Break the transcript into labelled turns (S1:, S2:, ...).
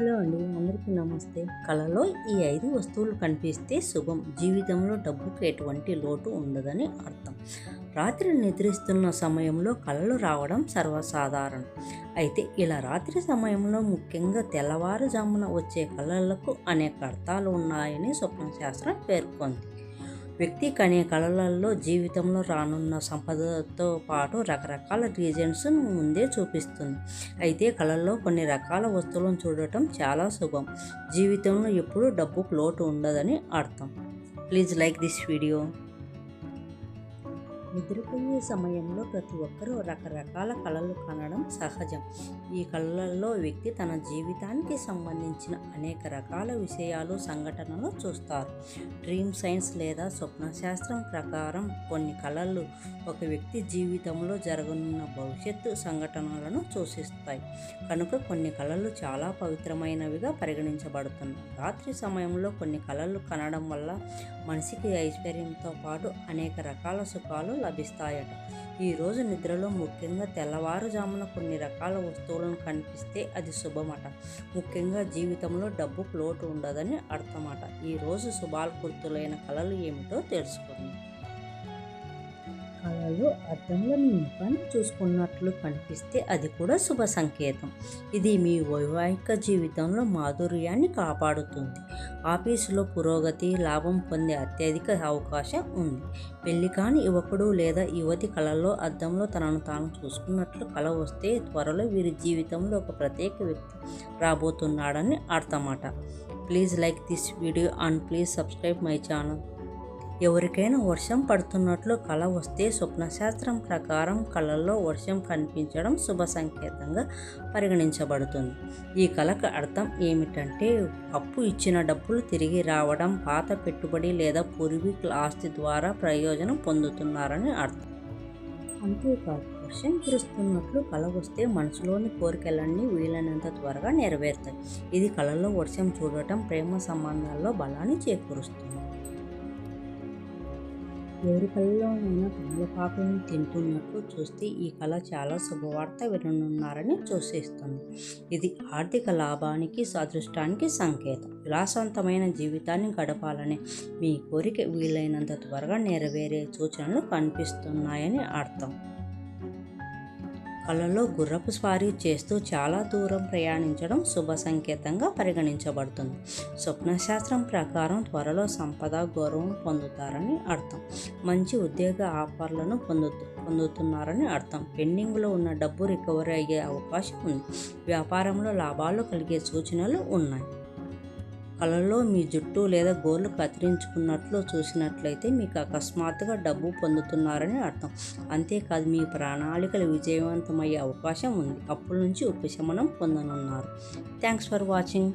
S1: Hello అండి అందరికీ నమస్తే. కళలో ఈ ఐదు వస్తువులు కనిపిస్తే శుభం. జీవితంలో డబ్బుకు ఎటువంటి లోటు ఉండదని అర్థం. రాత్రి నిద్రిస్తున్న సమయంలో కళలు రావడం సర్వసాధారణం. అయితే ఇలా రాత్రి సమయంలో ముఖ్యంగా తెల్లవారుజామున వచ్చే కళలకు అనేక అర్థాలు ఉన్నాయని స్వప్నశాస్త్రం పేర్కొంది. వ్యక్తి కనే కళలలో జీవితంలో రానున్న సంపదతో పాటు రకరకాల రీజన్స్ ముందే చూపిస్తుంది. అయితే కళల్లో కొన్ని రకాల వస్తువులను చూడటం చాలా శుభం. జీవితంలో ఎప్పుడూ డబ్బుకు లోటు ఉండదని అర్థం. Please like this video. నిద్రపోయే సమయంలో ప్రతి ఒక్కరూ రకరకాల కళలు కనడం సహజం. ఈ కళలలో వ్యక్తి తన జీవితానికి సంబంధించిన అనేక రకాల విషయాలు సంఘటనలు చూస్తారు. డ్రీమ్ సైన్స్ లేదా స్వప్నశాస్త్రం ప్రకారం కొన్ని కళలు ఒక వ్యక్తి జీవితంలో జరగనున్న భవిష్యత్తు సంఘటనలను సూచిస్తాయి. కనుక కొన్ని కళలు చాలా పవిత్రమైనవిగా పరిగణించబడుతున్నాయి రాత్రి సమయంలో కొన్ని కళలు కనడం వల్ల మనిషికి ఐశ్వర్యంతో పాటు అనేక రకాల సుఖాలు లభిస్తాయట. ఈరోజు నిద్రలో ముఖ్యంగా తెల్లవారుజామున కొన్ని రకాల వస్తువులను కనిపిస్తే అది శుభమట. ముఖ్యంగా జీవితంలో డబ్బుకు లోటు ఉండదని అర్థమట. ఈరోజు శుభాలు గుర్తులైన కళలు ఏమిటో తెలుసుకుందాం. కళలో అర్థంలో మీ ముఖాన్ని చూసుకున్నట్లు కనిపిస్తే అది కూడా శుభ సంకేతం. ఇది మీ వైవాహిక జీవితంలో మాధుర్యాన్ని కాపాడుతుంది. ఆఫీసులో పురోగతి లాభం పొందే అత్యధిక అవకాశం ఉంది. పెళ్ళి కాని యువకుడు లేదా యువతి కళలో అద్దంలో తనను తాను చూసుకున్నట్లు కళ వస్తే త్వరలో వీరి జీవితంలో ఒక ప్రత్యేక వ్యక్తి రాబోతున్నాడని అర్థమాట. Please like this video and please subscribe my channel. ఎవరికైనా వర్షం పడుతున్నట్లు కళ వస్తే స్వప్నశాస్త్రం ప్రకారం కళల్లో వర్షం కనిపించడం శుభ సంకేతంగా పరిగణించబడుతుంది. ఈ కళకు అర్థం ఏమిటంటే అప్పు ఇచ్చిన డబ్బులు తిరిగి రావడం పాత పెట్టుబడి లేదా పూర్వీకుల ఆస్తి ద్వారా ప్రయోజనం పొందుతున్నారని అర్థం. అంతేకాదు వర్షం కురుస్తున్నట్లు కళ వస్తే మనసులోని కోరికలన్నీ వీలైనంత త్వరగా నెరవేరుతాయి. ఇది కళలో వర్షం చూడటం ప్రేమ సంబంధాల్లో బలాన్ని చేకూరుస్తుంది. ఎవరి కళలోనైనా తమలపాకులను తింటున్నట్లు చూస్తే ఈ కళ చాలా శుభవార్త విననున్నారని సూచిస్తుంది ఇది ఆర్థిక లాభానికి అదృష్టానికి సంకేతం. విలాసవంతమైన జీవితాన్ని గడపాలనే మీ కోరిక వీలైనంత త్వరగా నెరవేరే సూచనలు కనిపిస్తున్నాయని అర్థం. కళలో గుర్రపు స్వారీ చేస్తూ చాలా దూరం ప్రయాణించడం శుభ సంకేతంగా పరిగణించబడుతుంది. స్వప్నశాస్త్రం ప్రకారం త్వరలో సంపద గౌరవం పొందుతారని అర్థం. మంచి ఉద్యోగ ఆఫర్లను పొందు పొందుతున్నారని అర్థం. పెండింగ్లో ఉన్న డబ్బు రికవరీ అయ్యే అవకాశం ఉంది. వ్యాపారంలో లాభాలు కలిగే సూచనలు ఉన్నాయి. కళలో మీ జుట్టు లేదా గోర్లు కత్తిరించుకున్నట్లు చూసినట్లయితే మీకు అకస్మాత్తుగా డబ్బు పొందుతున్నారని అర్థం. అంతేకాదు మీ ప్రణాళికలు విజయవంతమయ్యే అవకాశం ఉంది. అప్పటి నుంచి ఉపశమనం పొందనున్నారు. Thanks for watching.